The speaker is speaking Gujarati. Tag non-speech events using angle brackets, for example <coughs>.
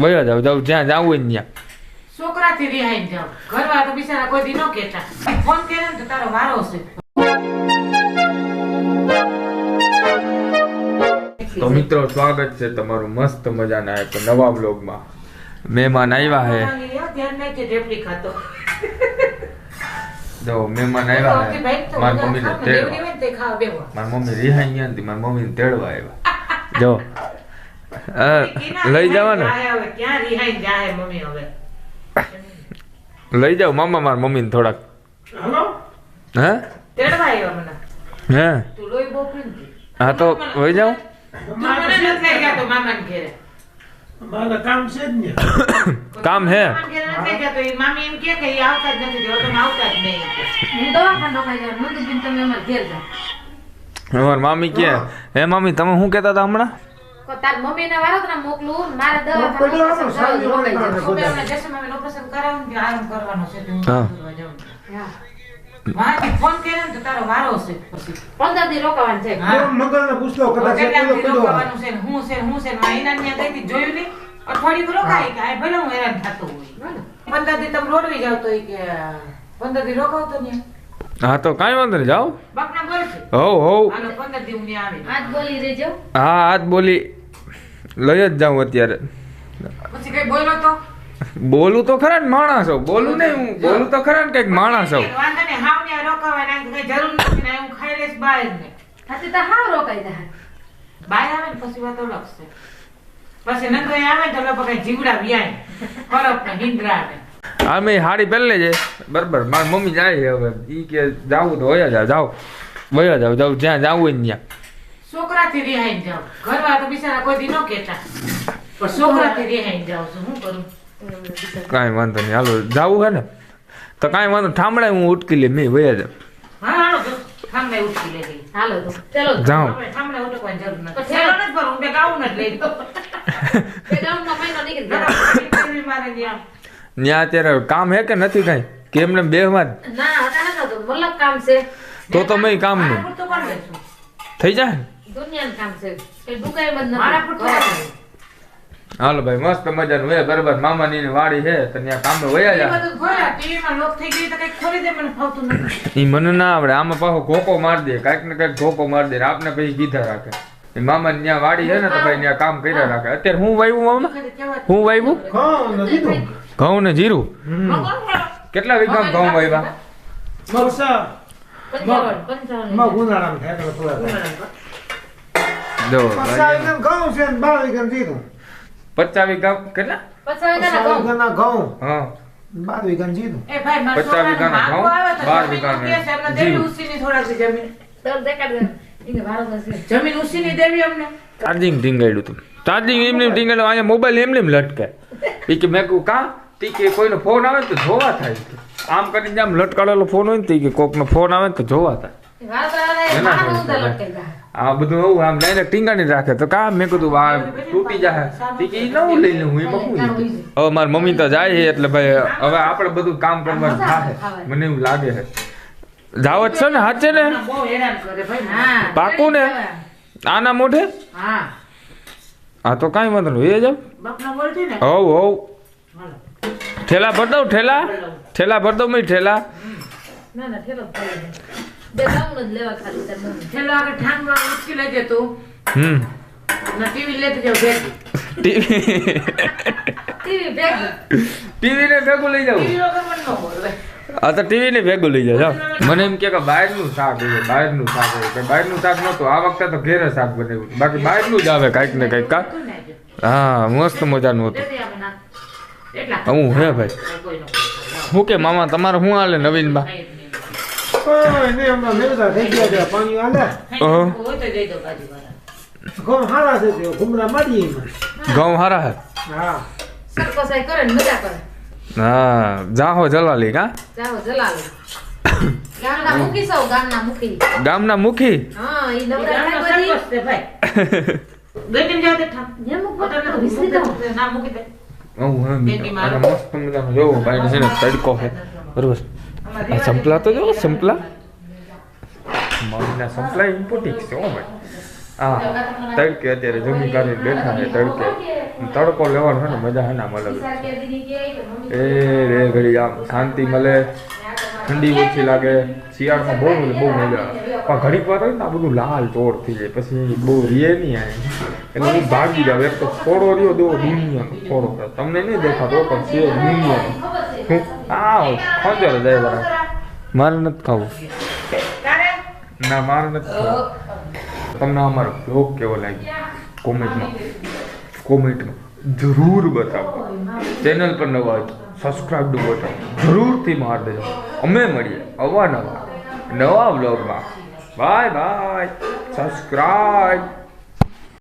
વયો જાવ જાવ જ્યાં જાવું હોય ને ત્યાં. છોકરાથી રિહાઈ જાવ ઘરવાળા તો બિચારા કોઈ દી ન કહેતા. ફોન કરે ને તો તારો વારો છે તો મિત્રો સ્વાગત છે તમારું મસ્ત મજાના એક નવા બ્લોગમાં મહેમાન આવ્યા હે. જો મહેમાન આવ્યા હે. મારી મમ્મીને તેડવા. મારી મમ્મી રિહાઈ ગયા મારી મમ્મીને તેડવા આવ્યા. જો લઈ જવા ને જાય હવે, ક્યાં મમ્મી હવે? લઈ જાવ મામા મારા મમ્મીને થોડાક. હે? હે. હા તો વહી. મારે કામ છે જ ને. <coughs> કામ હે? મામી કે ઈ આવતા જ નથી તો તમે આવતા જ નહીં કે. હું જાઉં મામી કે હે મામી તમે શું કહેતા હતા હમણાં? તાર મમ્મીને વારોતરા મોકલું મારે દવાખાને ઓપરેશન. મમ્મી જશે મામીને operation કરાવવાનું કે આરામ કરવાનો છે તો હું. કરવા. મારાથી ફોન કરે ને તો તારો વારો છે પછી. પંદર દી રોકાવાનું છે હા. મગરને પૂછલો કદાચ રોકાવાનું છે ને હું છે ને હું છે ને હતી, જોયું નહીં? અઠવાડિયું રોકાય કે આ ભલે હું હેરાન થતો હોય. પંદર દી તમે રોડવી જાવ તો કે પંદર દી રોકાવ તો હા તો કાંઈ વાંધો નહીં જાઓ બાપના બોલ છે. હોવ હોવ હાલો પંદર દી હું ન્યા આવી. આજ બોલી રહેજો હા આજ બોલી લઈ જ જાઉં અત્યારે. પછી કઈ બોલ્યો તો? બોલું તો ખરા ને માણસ હોઉં. બોલું નહીં હું. બોલું તો ખરા ને કંઈક માણસ હોઉં. વાંધો નહીં, હાવ ન્યા રોકાવાય ના, કઈ જરૂર નથી. ને, હું ખાઈ લઈશ બહાર ને. હાથી તો હાવ રોકાઈ જાય બહાર આવે ને પછી વાત અલગ પછી નંદોઈ આવે તો લોકો કઈ જીવડા વ્યાય. ફરક ને હિંદરા આવે. આ હાડી પહેલે છે બરાબર મારી મમ્મી જાય છે હવે. ઈ કે જાવું તો હોય જાવ જાવ વયા જાવ જાવ જ્યાં જવું હોય ને ત્યાં. છોકરાથી રિહાઈ જાવ ઘરવાળા તો બિચારા કોઈ દી ન કહેતા. પણ છોકરાથી રિહાઈ જાઉં છું. શું કરું? કાંઈ વાંધો નહીં. હાલો જાવું હે ને? તો કાંઈ વાંધો ઠામડાય હું ઉટકી લે મેં વયા જાવ હા હાલો જો, ઠામડે ઉઠી લે હાલો ચલો જાઉં. હવે ઠામડે ઉઠકવાની જરૂર નથી. ચલો નથી ભરવું, બે ગાઉન જ લઈ લો. <laughs> બે ગાઉનનો મહિનો નીકળી જાય. ત્યાં અત્યારે કામ હે કે નથી કાંઈ? કે એમને બેહવા જ ના હતા નતો તો. મતલબ કામ છે. તો તો મેં કરી લઈશું. થઈ જાય હાલો ભાઈ મસ્ત મજાનું હે બરાબર. મામાની વાડી છે તો ત્યાં કામે વયા જાય બધું ખોલ્યા, TV માં લોક થઈ ગઈ તો કંઈક ખોલી દે, મને ફાવતું નથી. ઈ મને ના આવડે. આમાં પાછો ઘોકો માર દે કાંઈક ને કાંઈક ઘોકો માર દે આપને પછી કીધા રાખે. એ મામા ત્યાં વાડી છે ને તો ભાઈ ત્યાં કામ કર્યા રાખે. અત્યારે હું વાવ્યું મામા? હું. વાવ્યું ઘઉં ને જીરું. કેટલા વીઘા ઘઉં વાવ્યા પંચાવન પંચાવન ગુનારામ થાય. જો પચાસ વીઘાનું ઘઉં છે ને જીરું. વીઘા કેટલા પચાસ વીઘાના ઘઉં. હા બાર વીઘાનું જીરું. એ ભાઈ, મારા પચાસ વીઘાના છોકરાને ઘઉં, તો બાર વીઘા જીરું. જમીન. દેખાડ. જમીન ઉસીની દેવી અમને. ચાર્જિંગ એમને એમ અહીંયા મોબાઈલ એમને લટકે એ કે મેં કહું કા તી કે કોઈનો ફોન આવે ને તો જોવા થાય આમ કરીને આમ લટકાડેલો ફોન હોય ને તી કે કોકનો ફોન આવે ને તો જોવા થાય આ બધું એવું આમ લઈને ટીંગાણી રાખે. તો કા? મેં કીધું આ તૂટી જાય ટીકી નવું લઈ લઉં એમાં શું હવે મારી મમ્મી તો જાય છે એટલે ભાઈ હવે આપણે બધું કામ કરવાનું થાય. મને એવું લાગે છે. જાવ જ છે ને હાચે ને? મને બહુ હેરાન કરે ભાઈ. હા. પાકું ને? આના મોઢે? હા. હા તો કાંઈ વાંધો નહીં. એ જાવ હોવ બોલતી ને. હવ. ઠેલા ભર દઉં ઠેલા? ઠેલા ભર દઉં મેં ઠેલા? ના ના ઠેલો બે ગાઉન જ લેવા ખાલી તાર છેલ્લો આગળ ઠાંગમાં ઉચકી લેજે તું. હમ. ને TV લેતી જાવ ભેગી. ટીવી. ટીવી ભેગી. ટીવી ને ભેગું લઈ જાવ મને ન. આ તો ટીવી ને ભેગું લઈ જાવ મને એમ કે કે બહારનું શાક હોય બહારનું શાક હોય. કે બહારનું શાક નહોતું આ વખતે તો ઘેર શાક બનાવ્યું. બાકી બહારનું જ આવે કાંઈક ને કાંઈક કા? હા મસ્ત મજાનું હતું. હું હે ભાઈ? હું શું કે મામા તમારે શું હાલે નવીનબા ખાઈ જ નહીં. હમણાં મેળતા થઈ ગયા છે. પાણી હોય તો દો બાજુવાળા. ઘઉં હારા છે તે, ઘૂમરા મારીએ ઘઉં હારા હે હા. સરકસાઈ કરે ને મજા કરે હા જાહો જલાલી કા જલાલો ગામના મુખી સૌ ગામના મુખી ગામના મુખી હા ઈ નવરા ગામનો બધી ભાઈ. ગઈ જાવ તે ઠામ. ન્યા પોતાને વિસરી દઉં. ના મૂકી દે. હું હે બેટી મારો. મસ્ત મજાનો જોવો ભાઈ છે ને તડકો છે બરોબર આ સંપલા તો જો સંપલા. મમ્મીના સંપલા ઇમ્પોર્ટિક છે હો ભાઈ. હા તડકે અત્યારે જમી કાઢી બેઠા છે તડકે. તડકો લેવાનો છે ને મજા હે ને આમ અલગ. એ રે ઘડી આમ શાંતિ મળે. ઠંડી ઓછી લાગે. શિયાળમાં બહુ બહુ મજા આવે. પણ ઘડીક વાર હોય ને આ બધું લાલ ચોર થઈ જાય. પછી બહુ રીએ નહીં આવે એટલે હું ભાગી જાવ એક તો થોડો રહ્યો દો દુનિયાનો થોડો. તમને નહીં દેખાતો પણ છે દુનિયાનો. હું આ ખોજર જાય બરાબર મારે નથી ખાવું. ના મારે નથી ખાવું. તમને અમારો બ્લોગ કેવો લાગ્યો? કોમેન્ટમાં. કોમેન્ટમાં. જરૂર બતાવો. ચેનલ પર નવા સબસ્ક્રાઈબ સબસ્ક્રાઈબનું બટન જરૂરથી માર દેજો. અમે મળીએ અવાનવા નવા બ્લોગમાં બાય બાય સબસ્ક્રાઈબ